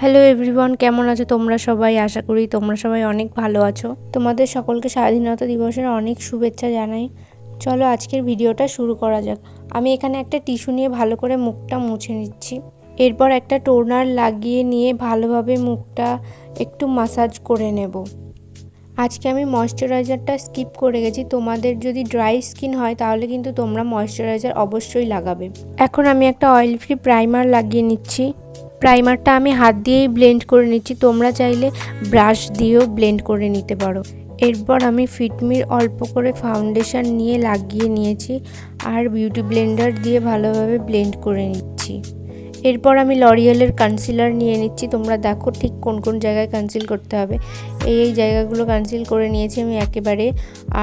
Hello everyone কেমন আছো তোমরা সবাই? আশা করি তোমরা সবাই অনেক ভালো আছো। তোমাদের সকলকে স্বাধীনতা দিবসের অনেক শুভেচ্ছা জানাই। চলো আজকের ভিডিওটা শুরু করা যাক। আমি এখানে একটা টিস্যু নিয়ে ভালো করে মুখটা মুছে নিচ্ছি। এরপর একটা টোনার লাগিয়ে নিয়ে ভালোভাবে মুখটা একটু মাসাজ করে নেব। আজকে আমি ময়শ্চারাইজারটা স্কিপ করে গেছি। তোমাদের যদি ড্রাই স্কিন হয়, তাহলে কিন্তু তোমরা ময়শ্চারাইজার অবশ্যই লাগাবে। এখন আমি একটা অয়েল ফ্রি প্রাইমার লাগিয়ে নিচ্ছি। প্রাইমারটা আমি হাত দিয়েই ব্লেন্ড করে নিচ্ছি। তোমরা চাইলে ব্রাশ দিয়েও ব্লেন্ড করে নিতে পারো। এরপর আমি ফিটমির অল্প করে ফাউন্ডেশন নিয়ে লাগিয়ে নিয়েছি আর বিউটি ব্লেন্ডার দিয়ে ভালোভাবে ব্লেন্ড করে নিচ্ছি। এরপর আমি লরিয়ালের কনসিলার নিয়ে নিচ্ছি। তোমরা দেখো ঠিক কোন কোন জায়গায় কনসিল করতে হবে। এই এই জায়গাগুলো কনসিল করে নিয়েছি আমি একেবারে।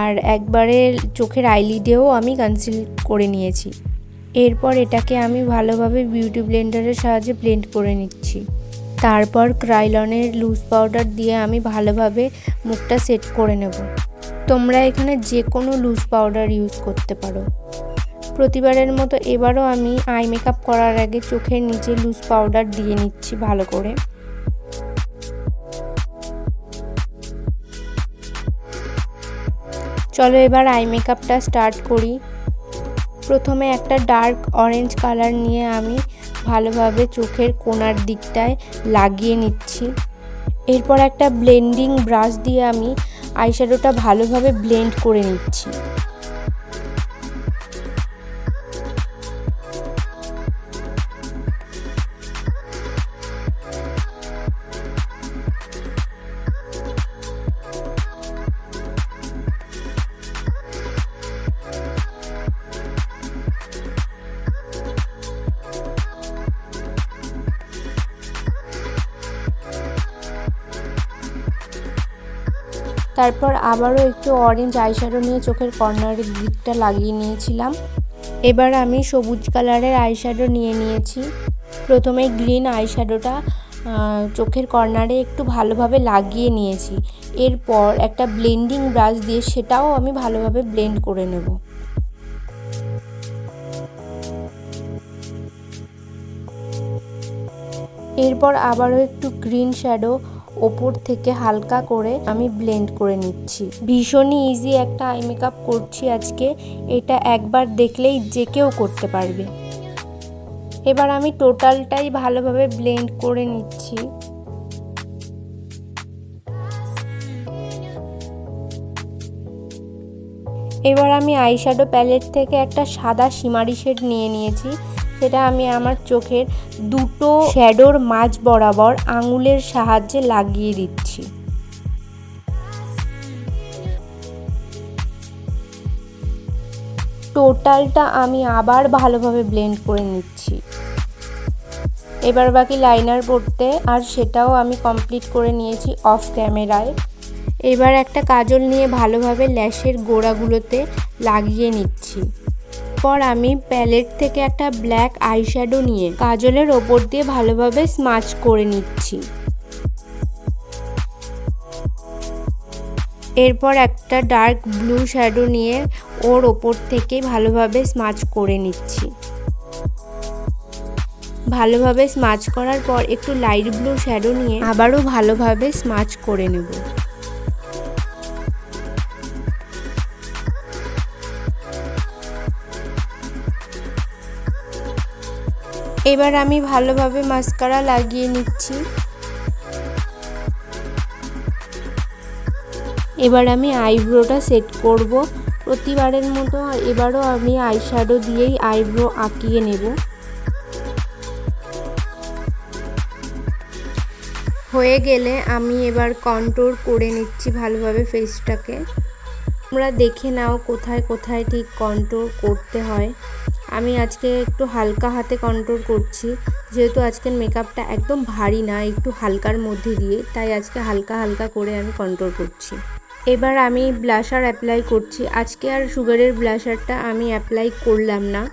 আর একবারে চোখের আইলিডেও আমি কনসিল করে নিয়েছি। এরপর এটাকে আমি ভালোভাবে বিউটি ব্লেন্ডারের সাহায্যে ব্লেন্ড করে নিচ্ছি। তারপর ক্রাইলনের লুজ পাউডার দিয়ে আমি ভালোভাবে মুখটা সেট করে নেব। তোমরা এখানে যে কোনো লুজ পাউডার ইউজ করতে পারো। প্রতিবারের মতো এবারও আমি আই মেকআপ করার আগে চোখের নিচে লুজ পাউডার দিয়ে নিচ্ছি ভালো করে। চলো এবার আই মেকআপটা স্টার্ট করি। প্রথমে একটা ডার্ক অরেঞ্জ কালার নিয়ে আমি ভালোভাবে চোখের কোনার দিকটায় লাগিয়ে নিচ্ছি। এরপর একটা ব্লেন্ডিং ব্রাশ দিয়ে আমি আইশ্যাডোটা ভালোভাবে ব্লেন্ড করে নিচ্ছি। তারপর আবারও একটু অরেঞ্জ আইশ্যাডো নিয়ে চোখের কর্নারের দিকটা লাগিয়ে নিয়েছিলাম। এবার আমি সবুজ কালারের আইশ্যাডো নিয়ে নিয়েছি। প্রথমে গ্রিন আইশ্যাডোটা চোখের কর্নারে একটু ভালোভাবে লাগিয়ে নিয়েছি। এরপর একটা ব্লেন্ডিং ব্রাশ দিয়ে সেটাও আমি ভালোভাবে ব্লেন্ড করে নেব। এরপর আবারও একটু গ্রিন শ্যাডো ওপর থেকে হালকা করে আমি ব্লেন্ড করে নিচ্ছি। ভীষণই ইজি একটা আই মেকআপ করছি আজকে। এটা একবার দেখলেই যে কেউ করতে পারবে। এবার আমি টোটালটাই ভালোভাবে ব্লেন্ড করে নিচ্ছি। এবার আমি আইশ্যাডো প্যালেট থেকে একটা সাদা সিমারি শেড নিয়ে নিয়েছি। সেটা আমি আমার চোখের দুটো শ্যাডোর মাঝ বরাবর আঙুলের সাহায্যে লাগিয়ে দিচ্ছি। টোটালটা আমি আবার ভালোভাবে ব্লেন্ড করে নিচ্ছি। এবার বাকি লাইনার পড়তে আর সেটাও আমি কমপ্লিট করে নিয়েছি অফ ক্যামেরায় এবার একটা কাজল নিয়ে ভালোভাবে ল্যাশের গোড়াগুলোতে লাগিয়ে নিচ্ছি। পর আমি প্যালেট থেকে একটা ব্ল্যাক আইশ্যাডো নিয়ে কাজলের ওপর দিয়ে ভালোভাবে স্মাচ করে নিচ্ছি। এরপর একটা ডার্ক ব্লু শ্যাডো নিয়ে ওর ওপর থেকে ভালোভাবে স্মাচ করে নিচ্ছি। ভালোভাবে স্মাচ করার পর একটু লাইট ব্লু শ্যাডো নিয়ে আবারও ভালোভাবে স্মাচ করে নেব। এবার আমি ভালোভাবে মাস্কারা লাগিয়ে নিচ্ছি। এবার আমি আইব্রোটা সেট করব। প্রতিবারের মতো এবারও আমি আইশ্যাডো দিয়েই আইব্রো আঁকিয়ে নেব। হয়ে গেলে আমি এবার কন্ট্রোল করে নিচ্ছি ভালোভাবে ফেসটাকে তোমরা দেখে নাও কোথায় কোথায় ঠিক কন্ট্রোল করতে হয়। আমি আজকে একটু হালকা হাতে কন্ট্রোল করছি। যেহেতু আজকের মেকআপটা একদম ভারী না, একটু হালকার মধ্যে দিয়ে, তাই আজকে হালকা হালকা করে আমি কন্ট্রোল করছি। এবার আমি ব্লাশার অ্যাপ্লাই করছি। আজকে আর সুগারের ব্লাশারটা আমি অ্যাপ্লাই করলাম না।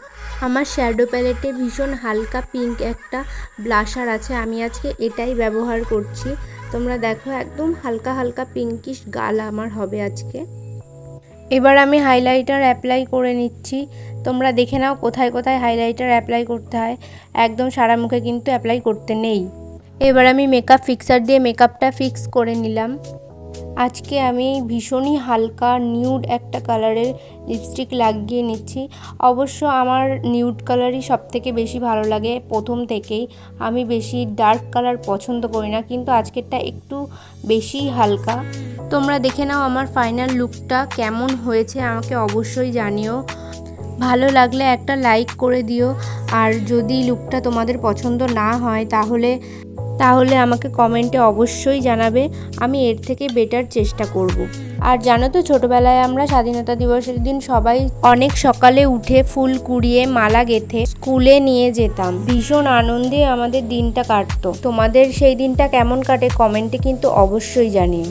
আমার শ্যাডো প্যালেটে ভীষণ হালকা পিঙ্ক একটা ব্লাশার আছে। আমি আজকে এটাই ব্যবহার করছি। তোমরা দেখো, একদম হালকা হালকা পিঙ্কিশ গাল আমার হবে আজকে। এবার আমি হাইলাইটার অ্যাপ্লাই করে নিচ্ছি। তোমরা দেখে নাও কোথায় কোথায় হাইলাইটার অ্যাপ্লাই করতে হয়। একদম সারা মুখে কিন্তু অ্যাপ্লাই করতে নেই। এবার আমি মেকআপ ফিক্সার দিয়ে মেকআপটা ফিক্স করে নিলাম। আজকে আমি ভীষণই হালকা নিউড একটা কালারের লিপস্টিক লাগিয়ে নিচ্ছি। অবশ্য আমার নিউড কালারই সব থেকে বেশি ভালো লাগে প্রথম থেকেই। আমি বেশি ডার্ক কালার পছন্দ করি না, কিন্তু আজকেরটা একটু বেশি হালকা। তোমরা দেখে নাও আমার ফাইনাল লুকটা কেমন হয়েছে, আমাকে অবশ্যই জানিও। ভালো লাগলে একটা লাইক করে দিও, আর যদি লুকটা তোমাদের পছন্দ না হয়, তাহলে তাহলে আমাকে কমেন্টে অবশ্যই জানাবে, আমি এর থেকে বেটার চেষ্টা করব। আর জানো তো, ছোটোবেলায় আমরা স্বাধীনতা দিবসের দিন সবাই অনেক সকালে উঠে ফুল কুড়িয়ে মালা গেথে স্কুলে নিয়ে যেতাম। ভীষণ আনন্দে আমাদের দিনটা কাটতো। তোমাদের সেই দিনটা কেমন কাটে কমেন্টে কিন্তু অবশ্যই জানিও।